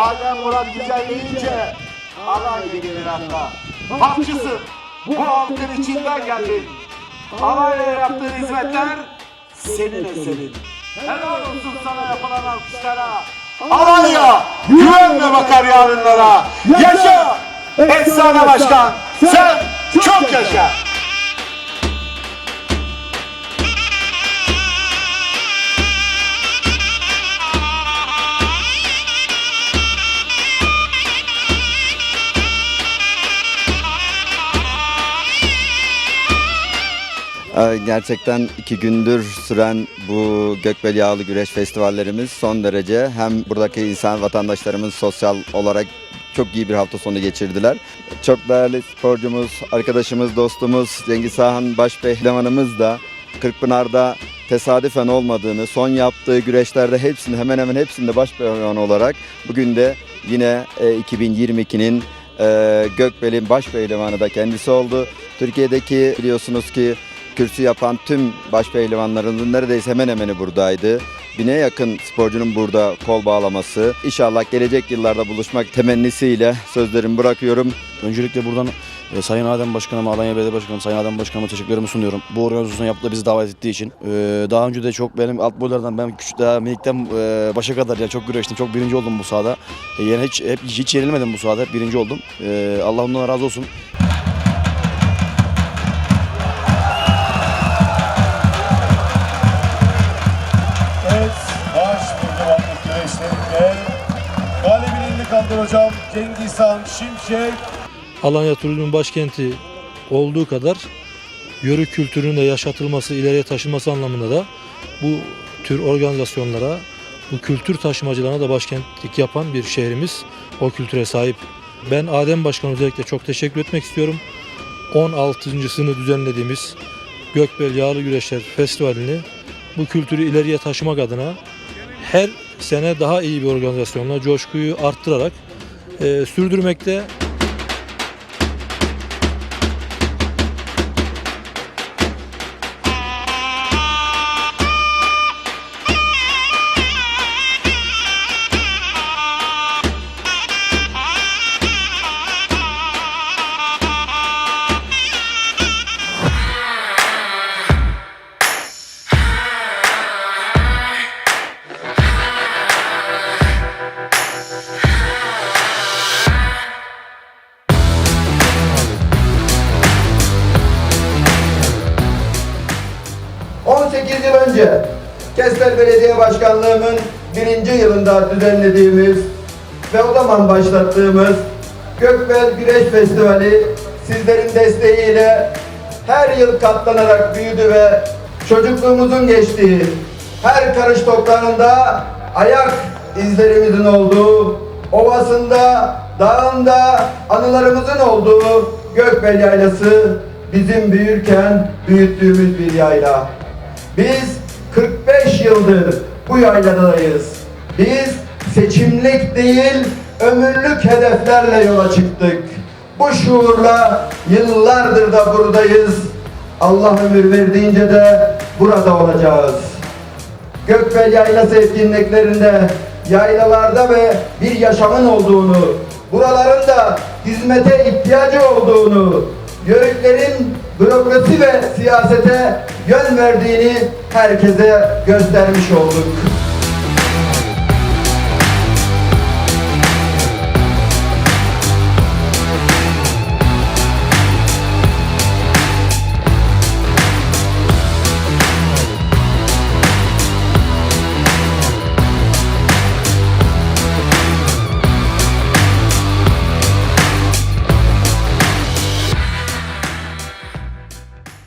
Adem Murat güzelleyince Alanya gelir akla. Hapçısın. Bu halkın içinden geldin. Alanya'ya yaptığın hizmetler senin eserin. Helal olsun sana yapılan alkışlara. Alanya güvenle bakar yarınlara. Yaşa! Efsane başkan. Sen çok yaşa. Gerçekten iki gündür süren bu Gökbel Yağlı Güreş festivallerimiz son derece hem buradaki insan vatandaşlarımız sosyal olarak çok iyi bir hafta sonu geçirdiler. Çok değerli sporcumuz, arkadaşımız, dostumuz Cengiz Sahan Başpehlivanımız da Kırkpınar'da tesadüfen olmadığını, son yaptığı güreşlerde hepsinde hemen hemen hepsinde başpehlivan olarak bugün de yine e, 2022'nin e, Gökbel'in başpehlivanı da kendisi oldu. Türkiye'deki biliyorsunuz ki kürsü yapan tüm baş pehlivanların neredeyse hemen hemeni buradaydı. Bine yakın sporcunun burada kol bağlaması. İnşallah gelecek yıllarda buluşmak temennisiyle sözlerimi bırakıyorum. Öncelikle buradan e, Sayın Adem Başkanıma, Alanya Belediye Başkanım, Sayın Adem Başkanıma teşekkürlerimi sunuyorum. Bu organizasyon yaptığı bizi davet ettiği için. E, daha önce de çok benim alt boylardan ben küçük daha minikten e, başa kadar ya çok güreştim. Çok birinci oldum bu sahada. E, yani hiç hep hiç yenilmedim bu sahada. Hep birinci oldum. E, Allah ondan razı olsun. Hocam Cengiz Han Şimşek. Alanya turizmin başkenti olduğu kadar yörük kültürünün de yaşatılması, ileriye taşınması anlamında da bu tür organizasyonlara, bu kültür taşımacılarına da başkentlik yapan bir şehrimiz o kültüre sahip. Ben Adem Başkan özellikle çok teşekkür etmek istiyorum. 16.sını düzenlediğimiz Gökbel Yağlı Güreşler Festivali'ni bu kültürü ileriye taşımak adına her sene daha iyi bir organizasyonla coşkuyu arttırarak eee, sürdürmekte. Önce Kestel Belediye Başkanlığımın birinci yılında düzenlediğimiz ve o zaman başlattığımız Gökbel Güreş Festivali sizlerin desteğiyle her yıl katlanarak büyüdü ve çocukluğumuzun geçtiği her karış toplarında ayak izlerimizin olduğu, ovasında, dağında anılarımızın olduğu Gökbel Yaylası bizim büyürken büyüttüğümüz bir yayla. Biz 45 yıldır bu yayladayız. Biz seçimlik değil, ömürlük hedeflerle yola çıktık. Bu şuurla yıllardır da buradayız. Allah ömür verdiğince de burada olacağız. Gökbel Yaylası etkinliklerinde yaylalarda ve bir yaşamın olduğunu, buraların da hizmete ihtiyacı olduğunu, yörüklerin bürokrasi ve siyasete yön verdiğini herkese göstermiş olduk.